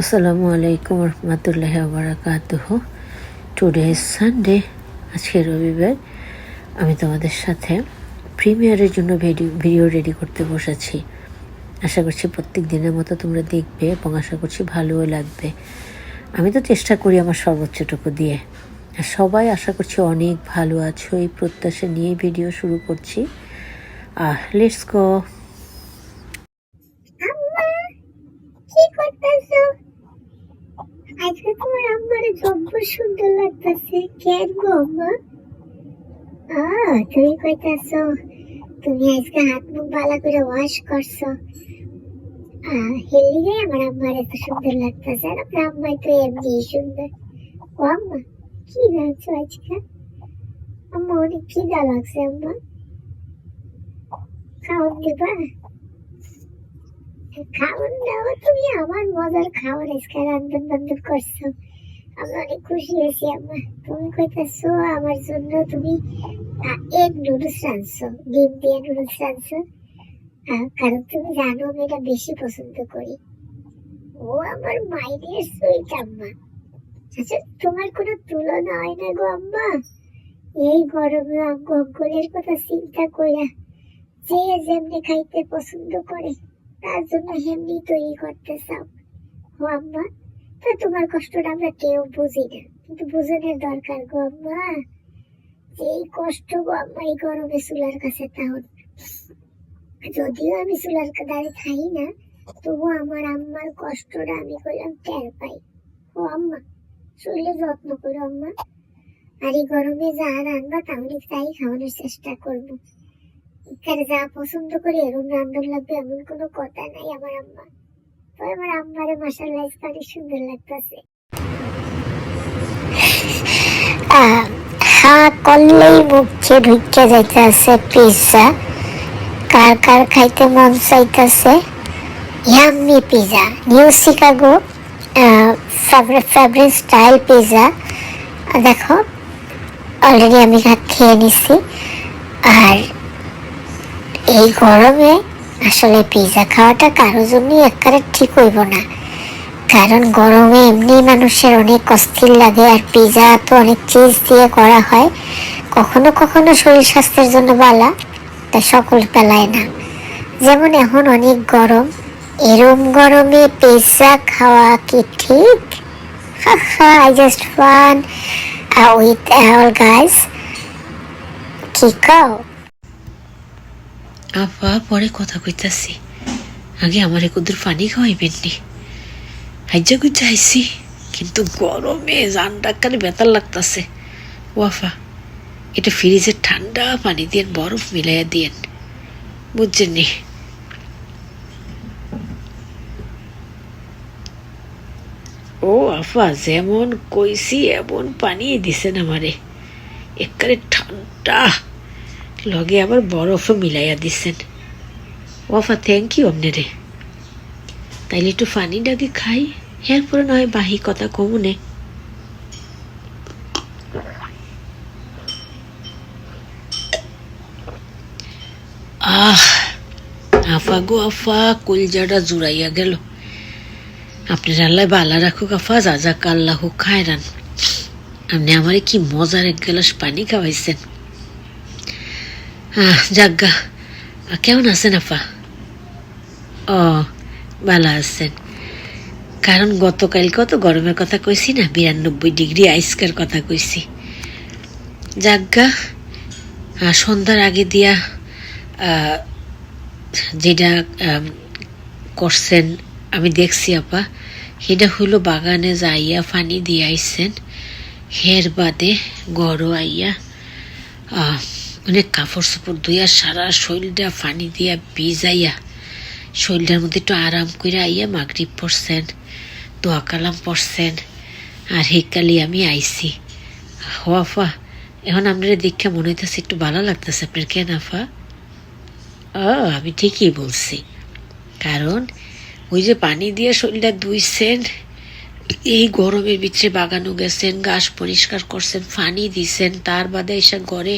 আসসালামু আলাইকুম রহমতুল্লাহ বারাকাতুহ। Today Sunday আজকে রবিবার। আমি তোমাদের সাথে প্রিমিয়ারের জন্য ভিডিও ভিডিও রেডি করতে বসেছি। আশা করছি প্রত্যেক দিনের মতো তোমরা দেখবে এবং আশা করছি ভালোও লাগবে। আমি তো চেষ্টা করি আমার সর্বোচ্চটুকু দিয়ে। আর সবাই আশা করছি অনেক ভালো আছো, এই প্রত্যাশা নিয়ে ভিডিও শুরু করছি। আহ লেটস গো কি করতেছো? আজকে তোমার আম্মার জব্ব সুন্দর লাগতেছে। কেন গো আম্মা? আ, তুমি কইতাছো, তুমি আজকে হাত মুখ ভালো করে ওয়াশ করছ। হেলিগে আমার আম্মার এত সুন্দর লাগতেছে, আর আমার আম্মাই তো এমনি সুন্দর। ও আম্মা, কি লাগছো আজকে? আম্মা, অনেক খিদা লাগছে আম্মা। খাওয়া দিবা? খাওয়ান দাওয়া তুমি আমার মজার খাওয়ার আজকে করছ আমি অনেক খুশি হয়েছি আম্মা তুমি কইতাছো আমার জন্য তুমি এগ নুডলস রাঁধছো ডিম দিয়ে নুডলস রাঁধছো কারণ তুমি জানো আমি এটা বেশি পছন্দ করি। ও আমার মাইনের সুইট আম্মা। আচ্ছা তোমার কোনো তুলনা হয় না গো আম্মা? এই গরমে অঙ্গলের কথা চিন্তা কইরা। যে যেমনি খাইতে পছন্দ করে তার জন্য হেমনি তৈরি করতে চাও। ও আম্মা তোমার কষ্টটা আমরা কেউ বুঝি না। কিন্তু দরকার গো আম্মা। এই কষ্ট গো আম্মা, এই গরমে কাছে যদিও আমি চুলার দাঁড়িয়ে খাই না তবু আমার আম্মার কষ্টটা আমি করলাম টের পাই। ও আম্মা শরীরে যত্ন করো আম্মা। আর এই গরমে যা রান্না, তাহলে তাই খাওয়ানোর চেষ্টা করব। যা পছন্দ করি রান্ধন লাগবে এমন কথা নাই আমার আম্মা। তো আমার আম্মারে সুন্দর লাগতেছে। হা করলেই ঢুকে যাইতেছে পিৎজা কার কার খাইতে মন চাইতেছে? Yummy pizza new Chicago favourite style pizza দেখো অলরেডি আমি খেয়ে নিছি। আর এই গরমে আসলে পিৎজা খাওয়াটা কারোর জন্যই একেবারে ঠিক হইব না। কারণ গরমে এমনি মানুষের অনেক অস্থির লাগে আর পিৎজা তো অনেক চিজ দিয়ে করা হয়। কখনো কখনো শরীর স্বাস্থ্যের জন্য বালা, তা সকল পেলায় না। যেমন এখন অনেক গরম, এরম গরমে পিৎজা খাওয়া কি ঠিক? I just fun with all guys কি খাও আপা পরে কথা কইতাছি। আগে আমার কুদুর পানি খাওয়াইবেন নি। হাইজা গুজা আইসি কিন্তু গরমে জান ডাক্তারে বেতার লাগতাছে। ওয়াফা এটা ফ্রিজের ঠান্ডা পানি দিয়ে বরফ মিলাইয়া দিয়েন। বুঝছেন নি? ও আফা, যেমন কইছি, এমন পানি দিছেন আমারে। একারে ঠান্ডা। লগে আবার বরফও মিলাইয়া দিছেন। ওয়াফা থ্যাংক ইউ আপনারে তাইলে একটু ফানি ডাকে খাই, এরপরে নয় বাহি কথা কমুনে আহ, আফা গো আফা, কলজাটা জুড়াইয়া গেল। আপনার আল্লাহ বালা রাখুক আফা, যা যাক আল্লাহ খায়রান। আপনি আমারে কি মজার এক গ্লাস পানি খাওয়াইছেন। যাজ্ঞা কেমন আছেন আপা? ও, ভালো আছেন। কারণ গতকালকে তো গরমের কথা কইছি না? বিরানব্বই ডিগ্রি আইসকার কথা কইছি। যাজ্ঞা সন্ধ্যার আগে দিয়া যেটা করছেন, আমি দেখছি আপা, সেটা হইল বাগানে যাইয়া পানি দিয়ে আইসেন হের বাদে গড় আইয়া অনেক কাপড় চোপড় ধুইয়া সারা শরীরটা পানি দিয়া ভিজাইয়া শরীরটার মধ্যে একটু আরাম করে আইয়া মাগরিব পড়ছেন, দোয়া কালাম পড়ছেন। আর হেকালি আমি আইছি। হওয়াফা এখন আপনারা দেখে মনে হইতেছে একটু ভালো লাগতেছে আপনার, কেন আফা? ও, আমি ঠিকই বলছি। কারণ ওই যে পানি দিয়ে শরীরটা ধুইছেন এই গরমের ভিতরে বাগানো গেছেন গাছ পরিষ্কার করছেন, ফানি দিছেন, তার বাদে এসে ঘরে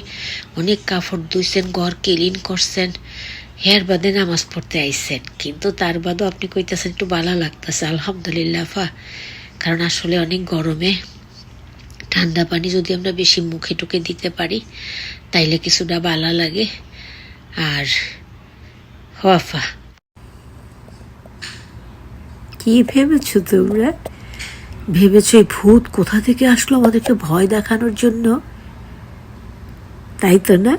অনেক কাপড় ধুইছেন, ঘর ক্লিন করছেন হেয়ার বাদে নামাজ পড়তে আইসেন কিন্তু তার বাদও আপনি কইতেছেন একটু বালা লাগতেছে, আলহামদুলিল্লাহ ফা কারণ আসলে অনেক গরমে ঠান্ডা পানি যদি আমরা বেশি মুখে টুকে দিতে পারি, তাইলে কিছুটা বালা লাগে। আর হফা কি ভেবেছো তোমরা? ভেবেছো এই ভূত কোথা থেকে আসলো আমাদেরকে ভয় দেখানোর জন্য? তাই তো না?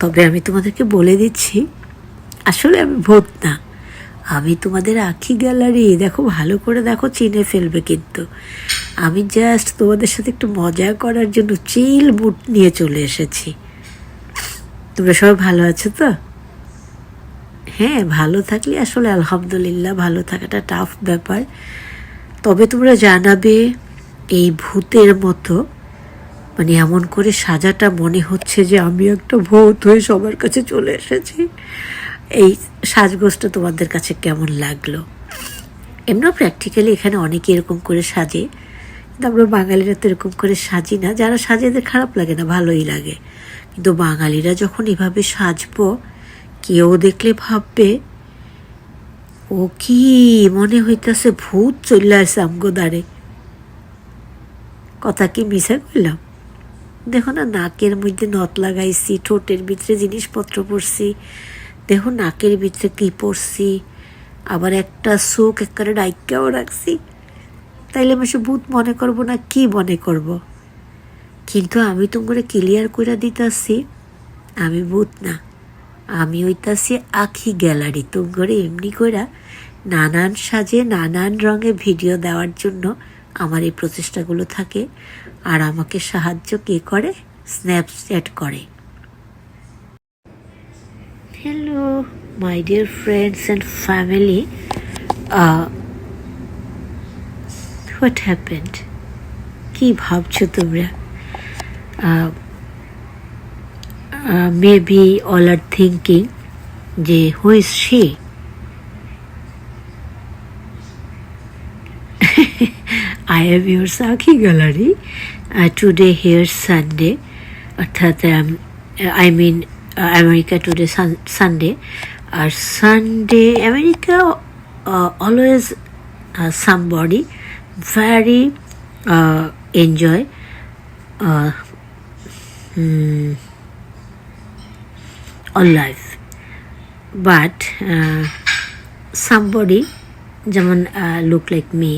তবে আমি তোমাদেরকে বলে দিচ্ছি, আসলে আমি ভূত না। আমি তোমাদের আখি গ্যালারি, দেখো ভালো করে দেখো, চিনে ফেলবে কিন্তু। আমি জাস্ট তোমাদের সাথে একটু মজা করার জন্য চিল বুট নিয়ে চলে এসেছি। তোমরা সবাই ভালো আছো তো? হ্যাঁ ভালো থাকলে আসলে আলহামদুলিল্লাহ, ভালো থাকাটা টাফ ব্যাপার। তবে তোমরা জানাবে, এই ভূতের মতো মানে এমন করে সাজাটা মনে হচ্ছে যে আমি একটা ভূত হয়ে সবার কাছে চলে এসেছি। এই সাজগোজটা তোমাদের কাছে কেমন লাগল? এমনিও প্র্যাকটিক্যালি এখানে অনেকে এরকম করে সাজে, কিন্তু আমরা বাঙালিরা তো এরকম করে সাজি না। যারা সাজে এদের খারাপ লাগে না, ভালোই লাগে। কিন্তু বাঙালিরা যখন এভাবে সাজবো, কেউ দেখলে ভাববে ও কি? মনে হইতেছে ভূত চলে আসে আমগো কথা কি মিশা করলাম দেখো না, নাকের মধ্যে নথ লাগাইছি, ঠোঁটের ভিতরে জিনিসপত্র পড়ছি, দেখো নাকের ভিতরে কি পড়ছি, আবার একটা চোখ একেবারে ডাইকাও রাখছি। তাইলে আমি সে ভূত মনে করব না কি মনে করব? কিন্তু আমি তোমারে ক্লিয়ার করে দিতেছি, আমি ভূত না। আমি হইতাছি আখি গ্যালারি। তোমরে এমনি কইরা নানান সাজে, নানান রঙে ভিডিও দেওয়ার জন্য আমার এই প্রচেষ্টাগুলো থাকে। আর আমাকে সাহায্য কে করে? স্ন্যাপচ্যাট করে। Hello my dear friends and family what happened কী ভাবছ তোমরা? মেবি অল আর থিঙ্কিং যে who is she am your Sakhi Gallery. Uh, today here Sunday, অর্থাৎ I mean America today Sunday R Sunday America always somebody very enjoy all life but uh, somebody যেমন uh, look like me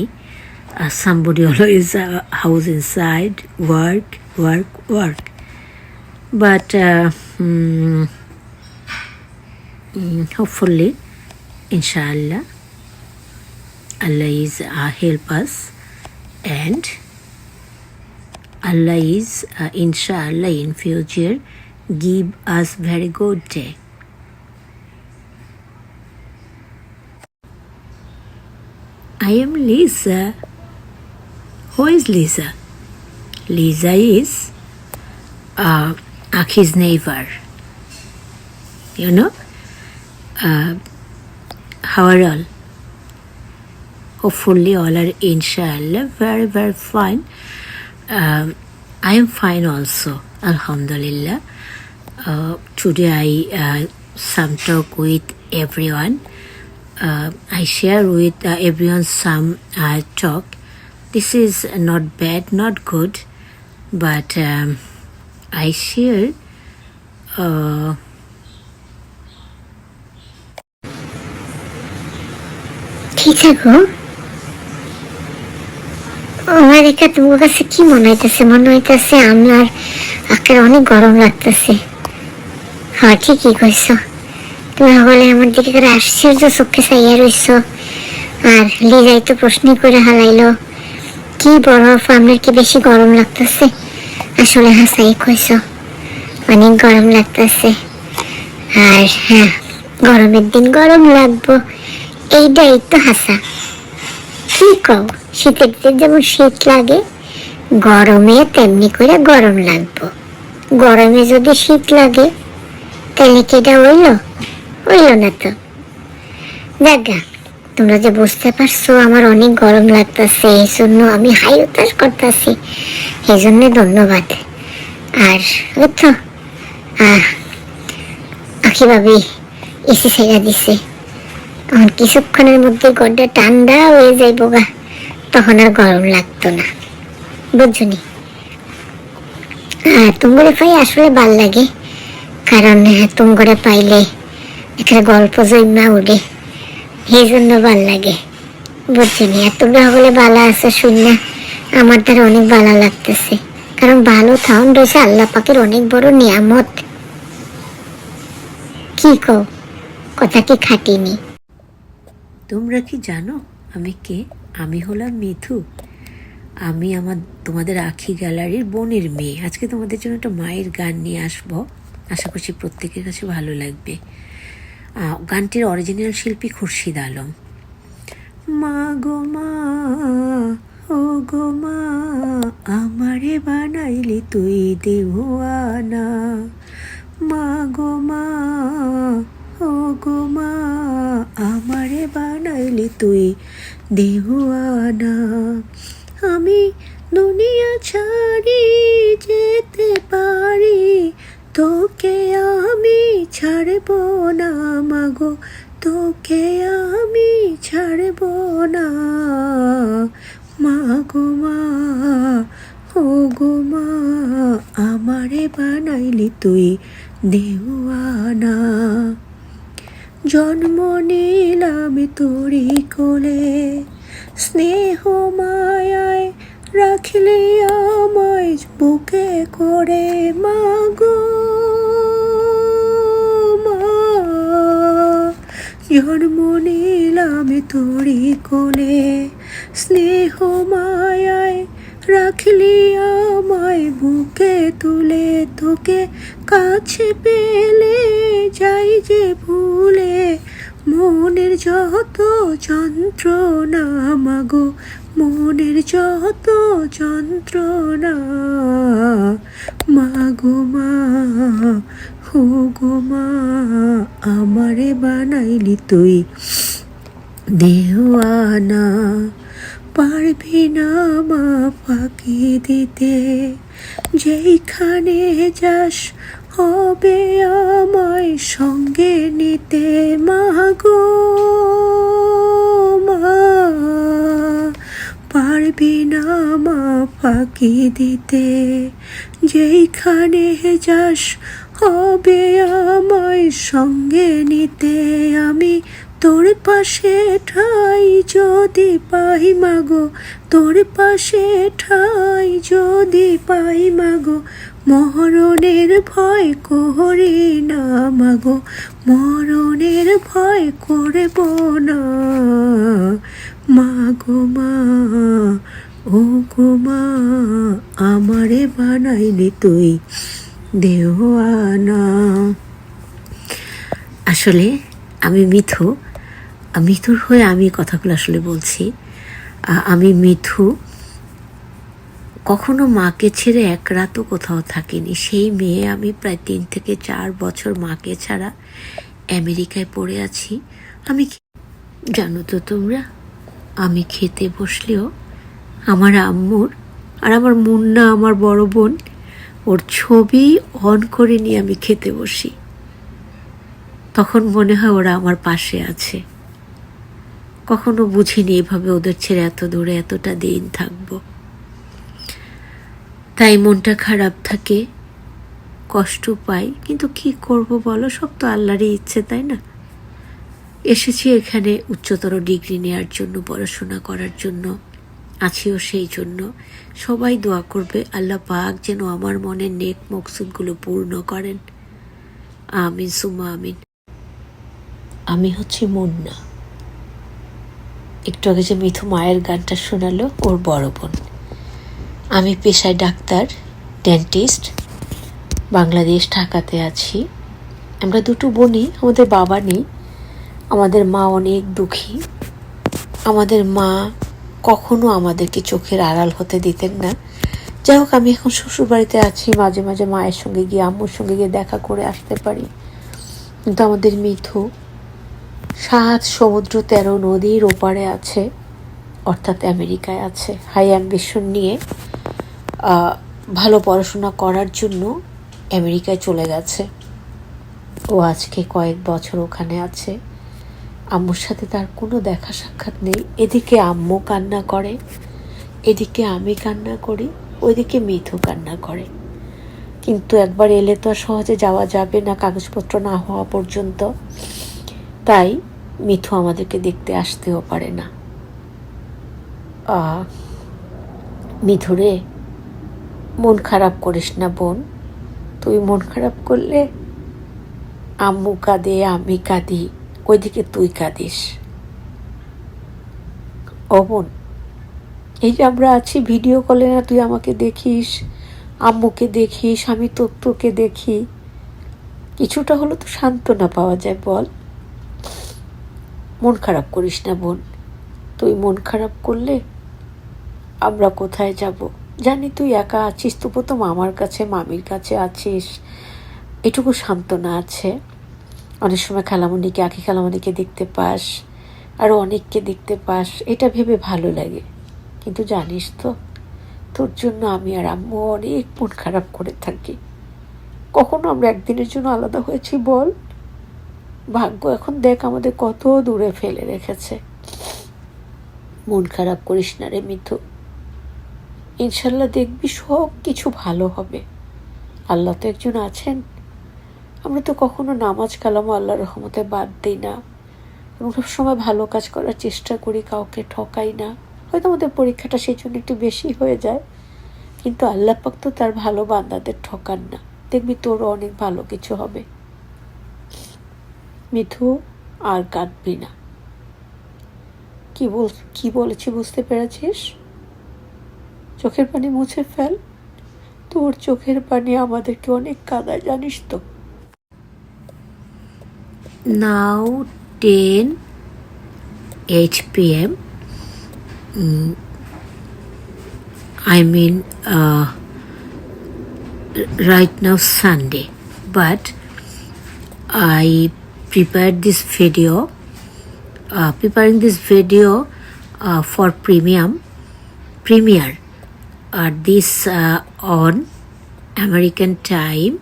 uh, somebody always uh, house inside work work work but uh, mm, mm, hopefully inshallah allah is uh, help us and allah is uh, inshallah in future give us very good day I am Lisa. Who is Lisa? Lisa is uh, Aki's neighbor. You know? Uh, how are all? Hopefully, all are inshallah very, very fine. Um, I am fine also, Alhamdulillah. Uh, today, I uh, some talk with everyone uh, I share with uh, everyone some uh, talk. This is not bad, not good, but um, I share. Uh, ঠিক আছে আমার এটা তোমার কাছে কি মনে হইতেছে? মনে হইতেছে আমার আকের অনেক গরম লাগতেছে। হ্যাঁ ঠিকই কইছো। তুমি বলে আমার দিকে করে আশ্চর্য চোখে চাইয়া রইছ। আর লিজাই তো প্রশ্ন করে হালাইলো, কি বরফ, আপনার কি বেশি গরম লাগতেছে? আসলে হাসাই কইছ। অনেক গরম লাগতেছে। আর হ্যাঁ গরমের দিন গরম লাগবো। এইটাই তো হাসা। কি শীতের দিন যেমন শীত লাগে গরমে তেমনি করে গরম লাগবো। গরমে যদি শীত লাগে তাহলে কি এটা হইল? হইল না তো। দেখা তোমরা যে বুঝতে পারছ আমার অনেক গরম লাগতেছে এই জন্য আমি হাই উতাস করতেছি। এই জন্য ধন্যবাদ। আর তো আহ, আখি ভাবি এসি ছেড়ে দিছে। তখন কিছুক্ষণের মধ্যে গড্ডা ঠান্ডা হয়ে যাইব গা। তখন আর গরম লাগতো না। বুঝছনি হ্যাঁ তুমগরে পাই আসলে ভালো লাগে। কারণ হ্যাঁ, তুমগরে পাইলে একটা গল্প জন্মা উঠে এই জন্য ভালো লাগে। বুঝছনি আর তোমরা হলে ভালো আছে শুননা আমার দ্বারা অনেক ভালো লাগতেছে। কারণ ভালো থাউন রয়েছে আল্লাহ পাকের অনেক বড় নিয়ামত। কি কথা কি খাটিনি তোমরা কি জানো? আমি কে? আমি হলাম মিথু। আমি আমার, তোমাদের আখি গ্যালারির বোনের মেয়ে। আজকে তোমাদের জন্য একটা মায়ের গান নিয়ে আসব। আশা করছি প্রত্যেকের কাছে ভালো লাগবে। গানটির অরিজিনাল শিল্পী খুরশিদ আলম। মা গো মা, ও গো মা, আমারে বানাইলি তুই দেওয়ানা মা গো মা ও গো মা, আমারে বানাইলি তুই দেওয়ানা। আমি দুনিয়া ছাড়ি যেতে পারি, তোকে আমি ছাড়ব না মাগো, তোকে আমি ছাড়ব না। মা গো মা ও গো মা, আমারে বানাইলি তুই দেওয়ানা। জন্ম নিলাম তোরি কোলে, স্নেহ মায়ায় রাখলে আমায় বুকে করে মাগো জন্ম নিলাম তোরি কোলে, স্নেহ মায়ায় রাখলি আমায় বুকে তুলে, তোকে কাছে পেলে যাই যে ভুলে, মনের যত যন্ত্রণা মাগো, মনের যত যন্ত্রণা মাগো মা হো গো মা, আমারে বানাইলি তুই দেওয়ানা। পারবি না মা, ফাঁকি দিতে, যেইখানে যাস হবে আমায় সঙ্গে নিতে মাগো মা। পারবি না মা ফাঁকি দিতে, যেইখানে যাস হবে আমায় সঙ্গে নিতে। আমি তোর পাশে ঠাই যদি পাই মাগো তোর পাশে ঠাই যদি পাই মাগো মরণের ভয় করি না মাগো, মরণের ভয় করব না। মাগো মা ও গো মা, আমারে বানাইলি তুই, দেওয়ানা। আসলে আমি মিথু মিথুর হয়ে আমি কথাগুলো আসলে বলছি। আমি মিথু কখনো মাকে ছেড়ে এক রাতও কোথাও থাকিনি। সেই মেয়ে আমি প্রায় তিন থেকে চার বছর মাকে ছাড়া আমেরিকায় পড়ে আছি। আমি জানো তো তোমরা, আমি খেতে বসলেও আমার আম্মুর আর আমার মুন্না, আমার বড় বোন, ওর ছবি অন করে নিয়ে আমি খেতে বসি। তখন মনে হয় ওরা আমার পাশে আছে। কখনো বুঝিনি এভাবে ওদের ছেড়ে এত দূরে এতটা দিন থাকব। তাই মনটা খারাপ থাকে, কষ্ট পাই, কিন্তু কি করব বলো? সব তো আল্লাহরই ইচ্ছে, তাই না? এসেছি এখানে উচ্চতর ডিগ্রি নেওয়ার জন্য, পড়াশোনা করার জন্য, আছিও সেই জন্য। সবাই দোয়া করবে, আল্লাহ পাক যেন আমার মনের নেক মকসুদগুলো পূর্ণ করেন। আমিন সুমা আমিন। আমি হচ্ছি মুন্না। একটু আগে যে মিথু মায়ের গানটা শোনালো, ওর বড় বোন। আমি পেশায় ডাক্তার ডেন্টিস্ট বাংলাদেশ ঢাকাতে আছি। আমরা দুটো বোনই, আমাদের বাবা নেই, আমাদের মা অনেক দুঃখী। আমাদের মা কখনো আমাদেরকে চোখের আড়াল হতে দিতেন না। যাই হোক, আমি এখন শ্বশুর বাড়িতে আছি, মাঝে মাঝে মায়ের সঙ্গে গিয়ে, আম্মুর সঙ্গে গিয়ে দেখা করে আসতে পারি। কিন্তু আমাদের মিথু সাত সমুদ্র তেরো নদীর ওপারে আছে, অর্থাৎ আমেরিকায় আছে। হাই অ্যাম্বিশন নিয়ে ভালো পড়াশোনা করার জন্য আমেরিকায় চলে গেছে। ও আজকে কয়েক বছর ওখানে আছে। আম্মুর সাথে তার কোনো দেখা সাক্ষাৎ নেই। এদিকে আম্মু কান্না করে, এদিকে আমি কান্না করি, ওইদিকে মিথু কান্না করে। কিন্তু একবার এলে তো আর সহজে যাওয়া যাবে না কাগজপত্র না হওয়া পর্যন্ত। তাই মিথু আমাদেরকে দেখতে আসতেও পারে না। মিথুরে মন খারাপ করিস না, বোন। তুই মন খারাপ করলে আম্মু কাঁদে, আমি কাঁদি, ওইদিকে তুই কাঁদিস। বোন, এই যে আমরা আছি ভিডিও কলে না, তুই আমাকে দেখিস, আম্মুকে দেখিস, আমি তোর তোকে দেখি। কিছুটা হলো তো সান্ত্বনা পাওয়া যায়, বল। মন খারাপ করিস না, বোন। তুই মন খারাপ করলে আমরা কোথায় যাব? জানি তুই একা আছিস, তবু তো মামার কাছে, মামির কাছে আছিস। এটুকু সান্ত্বনা আছে। অনেক সময় খালামণিকে, আঁকি খালামণিকে দেখতে পাস আরও অনেককে দেখতে পাস, এটা ভেবে ভালো লাগে। কিন্তু জানিস তো, তোর জন্য আমি আর আম্মু অনেক মন খারাপ করে থাকি। কখনো আমরা একদিনের জন্য আলাদা হয়েছি বল? ভাগ্য এখন দেখ আমাদের কত দূরে ফেলে রেখেছে। মন খারাপ করিস না রে মিথু। ইনশাল্লাহ দেখবি সব কিছু ভালো হবে। আল্লাহ তো একজন আছেন। আমরা তো কখনো নামাজ কালামও আল্লাহ রহমতে বাদ দিই না। এবং সবসময় ভালো কাজ করার চেষ্টা করি, কাউকে ঠকাই না। হয়তো আমাদের পরীক্ষাটা সেই জন্য একটু বেশি হয়ে যায়। কিন্তু আল্লাহ পাক তো তার ভালো বান্দাদের ঠকান না। দেখবি তোরও অনেক ভালো কিছু হবে। মিথু আর কাঁদবি না। কি বল, কি বলেছি বুঝতে পেরেছিস? চোখের পানি মুছে ফেল। তোর চোখের পানি আমাদেরকে অনেক কাদায়, জানিস তো। Now ten H P M I mean right now Sunday but I prepare this video preparing this video for premium premiere uh, this uh, on American time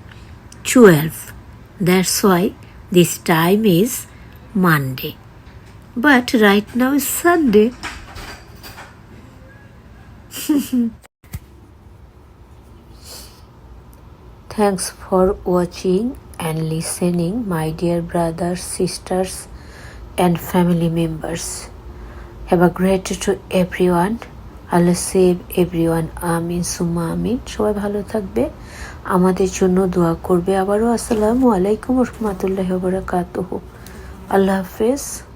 12. That's why this time is Monday. But right now is Sunday. Thanks for watching and listening, my dear brothers, sisters, and family members. Have a great day to everyone. আল্লাহ save everyone আমিন সুমা আমিন। সবাই ভালো থাকবে। আমাদের জন্য দোয়া করবে। আবারও আসসালামু আলাইকুম রহমতুল্লাহ বরাকাতুহু। আল্লাহ হাফেজ।